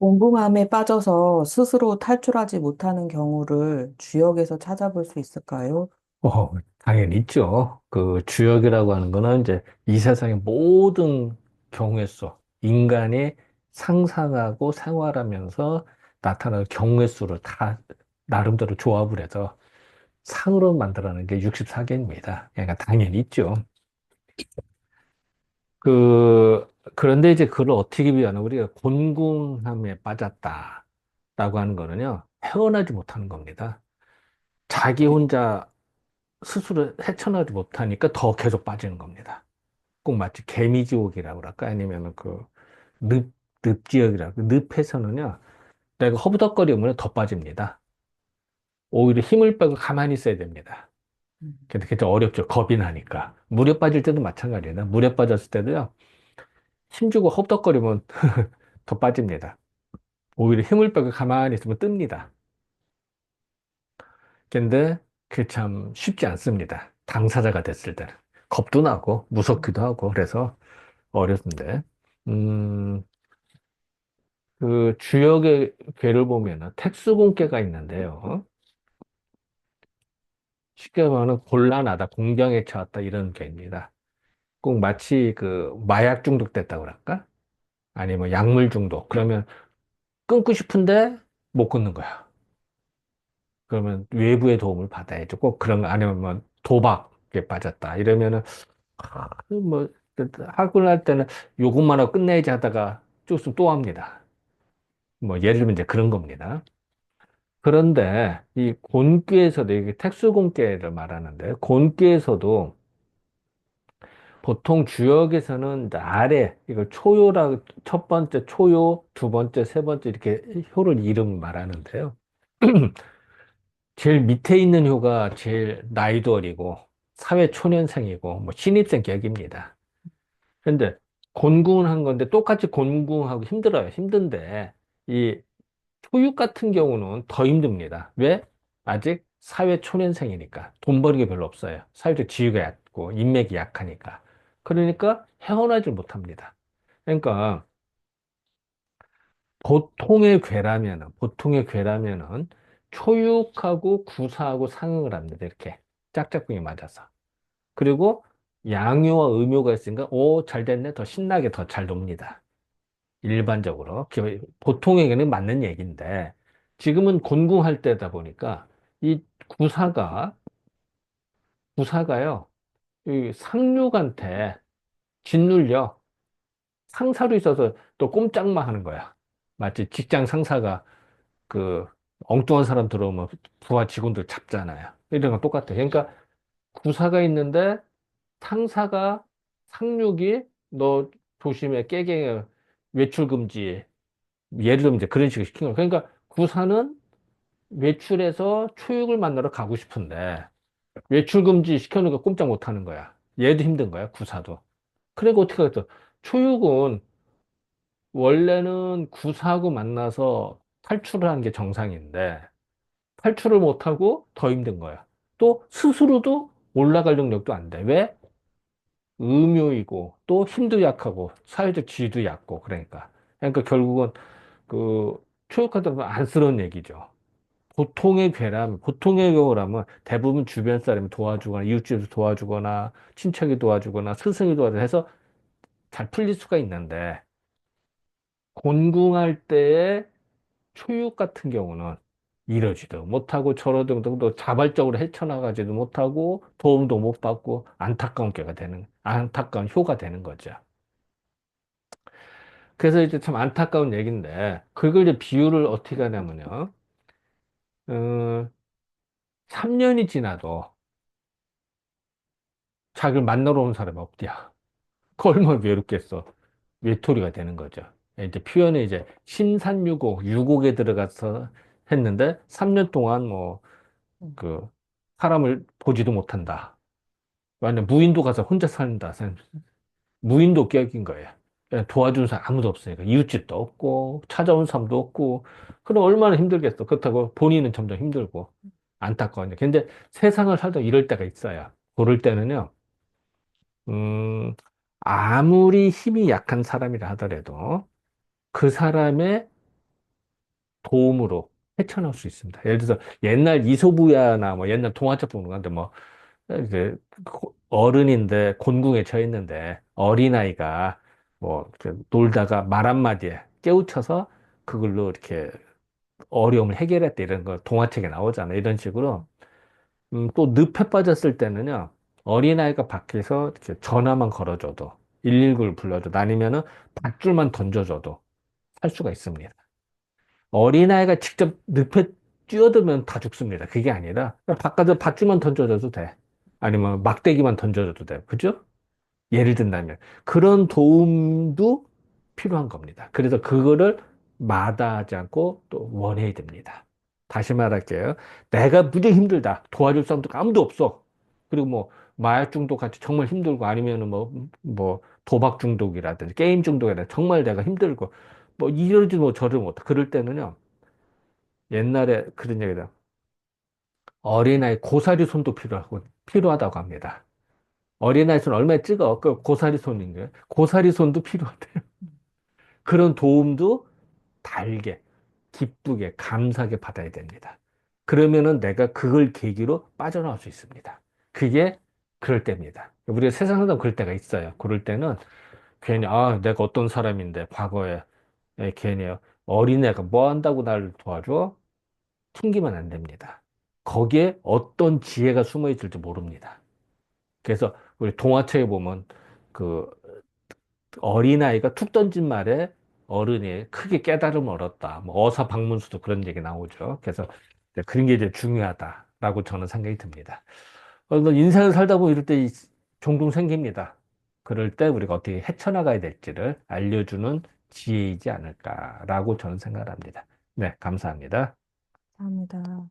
공공함에 빠져서 스스로 탈출하지 못하는 경우를 주역에서 찾아볼 수 있을까요? 어, 당연히 있죠. 그 주역이라고 하는 거는 이제 이 세상의 모든 경우의 수, 인간이 상상하고 생활하면서 나타나는 경우의 수를 다 나름대로 조합을 해서 상으로 만들어내는 게 64개입니다. 그러니까 당연히 있죠. 그, 그런데 이제 그걸 어떻게 비하면 우리가 곤궁함에 빠졌다라고 하는 거는요, 헤어나지 못하는 겁니다. 자기 혼자 스스로 헤쳐나오지 못하니까 더 계속 빠지는 겁니다. 꼭 마치 개미지옥이라고 그럴까? 아니면 그 늪, 늪지역이라고. 늪에서는요, 내가 허부덕거리면 더 빠집니다. 오히려 힘을 빼고 가만히 있어야 됩니다. 음. 근데 그게 좀 어렵죠. 겁이 나니까. 물에 빠질 때도 마찬가지예요. 물에 빠졌을 때도요, 힘주고 허벅거리면 더 빠집니다. 오히려 힘을 빼고 가만히 있으면 뜹니다. 근데 그게 참 쉽지 않습니다. 당사자가 됐을 때는. 겁도 나고 무섭기도 하고 그래서 어렵는데 음, 그 주역의 괴를 보면은 특수공개가 있는데요. 쉽게 말하면 곤란하다, 공경에 처했다 이런 괴입니다. 꼭 마치 그 마약 중독됐다고 그럴까? 아니면 약물 중독. 그러면 끊고 싶은데 못 끊는 거야. 그러면 외부의 도움을 받아야죠. 꼭 그런 거 아니면 뭐 도박에 빠졌다. 이러면은 아, 뭐 학을 할 때는 요것만 하고 끝내야지 하다가 좀 있으면 또 합니다. 뭐 예를 들면 이제 그런 겁니다. 그런데 이 곤귀에서도 이게 특수곤괴를 말하는데 곤귀에서도 보통 주역에서는 아래 이걸 초요라 첫 번째 초요, 두 번째, 세 번째 이렇게 효를 이름 말하는데요. 제일 밑에 있는 효가 제일 나이도 어리고 사회 초년생이고 뭐 신입생 격입니다. 근데 곤궁한 건데 똑같이 곤궁하고 힘들어요. 힘든데 이 초육 같은 경우는 더 힘듭니다. 왜? 아직 사회 초년생이니까 돈 버는 게 별로 없어요. 사회적 지위가 얕고 인맥이 약하니까. 그러니까 헤어나질 못합니다. 그러니까 보통의 괴라면은 보통의 괴라면은 초육하고 구사하고 상응을 합니다. 이렇게 짝짝꿍이 맞아서. 그리고 양요와 음요가 있으니까 오, 잘 됐네. 더 신나게 더 잘 놉니다. 일반적으로. 기- 보통에게는 맞는 얘기인데 지금은 곤궁할 때다 보니까 이 구사가 구사가요. 이 상륙한테 짓눌려 상사로 있어서 또 꼼짝마 하는 거야. 마치 직장 상사가 그 엉뚱한 사람 들어오면 부하 직원들 잡잖아요. 이런 건 똑같아요. 그러니까 구사가 있는데 상사가 상륙이 너 조심해 깨갱해 외출 금지 예를 들면 이제 그런 식으로 시킨 거예요. 그러니까 구사는 외출해서 초육을 만나러 가고 싶은데 외출 금지 시켜놓으니까 꼼짝 못 하는 거야. 얘도 힘든 거야, 구사도. 그러니까 어떻게 하겠어? 초육은 원래는 구사하고 만나서 탈출을 하는 게 정상인데 탈출을 못하고 더 힘든 거야. 또 스스로도 올라갈 능력도 안 돼. 왜? 음요이고 또 힘도 약하고 사회적 지위도 얕고 그러니까. 그러니까 결국은 그 초육하다 보면 안쓰러운 얘기죠. 보통의 괴라면, 보통의 경우라면 대부분 주변 사람이 도와주거나 이웃집에서 도와주거나 친척이 도와주거나 스승이 도와주거나 해서 잘 풀릴 수가 있는데 곤궁할 때의 초육 같은 경우는 이러지도 못하고 저러지도 또 자발적으로 헤쳐나가지도 못하고 도움도 못 받고 안타까운 꾀가 되는, 안타까운 효가 되는 거죠. 그래서 이제 참 안타까운 얘기인데 그걸 이제 비유를 어떻게 하냐면요. 어, 3년이 지나도 자기를 만나러 온 사람이 없대요. 그 얼마나 외롭겠어. 외톨이가 되는 거죠. 이제 표현에 이제 신산유곡, 유곡에 들어가서 했는데 3년 동안 뭐 그 사람을 보지도 못한다. 완전 무인도 가서 혼자 산다. 무인도 격인 거예요. 예, 도와준 사람 아무도 없으니까 이웃집도 없고 찾아온 사람도 없고 그럼 얼마나 힘들겠어. 그렇다고 본인은 점점 힘들고 안타까워요. 근데 세상을 살다 이럴 때가 있어요. 그럴 때는요. 음, 아무리 힘이 약한 사람이라 하더라도 그 사람의 도움으로 헤쳐나올 수 있습니다. 예를 들어서 옛날 이소부야나 뭐 옛날 동화책 보는 건데 뭐 이제 고- 어른인데 곤궁에 처해 있는데 어린아이가 뭐 놀다가 말 한마디에 깨우쳐서 그걸로 이렇게 어려움을 해결했다 이런 거 동화책에 나오잖아요. 이런 식으로 음, 또 늪에 빠졌을 때는요, 어린아이가 밖에서 이렇게 전화만 걸어줘도, 119를 불러줘도, 아니면은 밧줄만 던져줘도 살 수가 있습니다. 어린아이가 직접 늪에 뛰어들면 다 죽습니다. 그게 아니라, 바깥에 밧줄만 던져줘도 돼. 아니면 막대기만 던져줘도 돼. 그죠? 예를 든다면. 그런 도움도 필요한 겁니다. 그래서 그거를 마다하지 않고 또 원해야 됩니다. 다시 말할게요. 내가 무지 힘들다. 도와줄 사람도 아무도 없어. 그리고 뭐, 마약 중독 같이 정말 힘들고 아니면은 뭐, 뭐, 도박 중독이라든지 게임 중독이라든지 정말 내가 힘들고 뭐 이러지 뭐 저러지 못해. 그럴 때는요. 옛날에 그런 얘기다. 어린아이 고사리 손도 필요하고, 필요하다고 합니다. 어린아이 손 얼마나 찍어? 그 고사리 손인 거예요. 고사리 손도 필요하대요. 그런 도움도 달게, 기쁘게, 감사하게 받아야 됩니다. 그러면은 내가 그걸 계기로 빠져나올 수 있습니다. 그게 그럴 때입니다. 우리가 세상에서 그럴 때가 있어요. 그럴 때는 괜히, 아, 내가 어떤 사람인데, 과거에, 에, 괜히 어린애가 뭐 한다고 나를 도와줘? 튕기면 안 됩니다. 거기에 어떤 지혜가 숨어 있을지 모릅니다. 그래서 우리 동화책에 보면 그 어린아이가 툭 던진 말에 어른이 크게 깨달음을 얻었다. 뭐 어사방문수도 그런 얘기 나오죠. 그래서 그런 게 이제 중요하다라고 저는 생각이 듭니다. 인생을 살다 보면 이럴 때 이- 종종 생깁니다. 그럴 때 우리가 어떻게 헤쳐나가야 될지를 알려주는 지혜이지 않을까라고 저는 생각합니다. 네, 감사합니다. 감사합니다.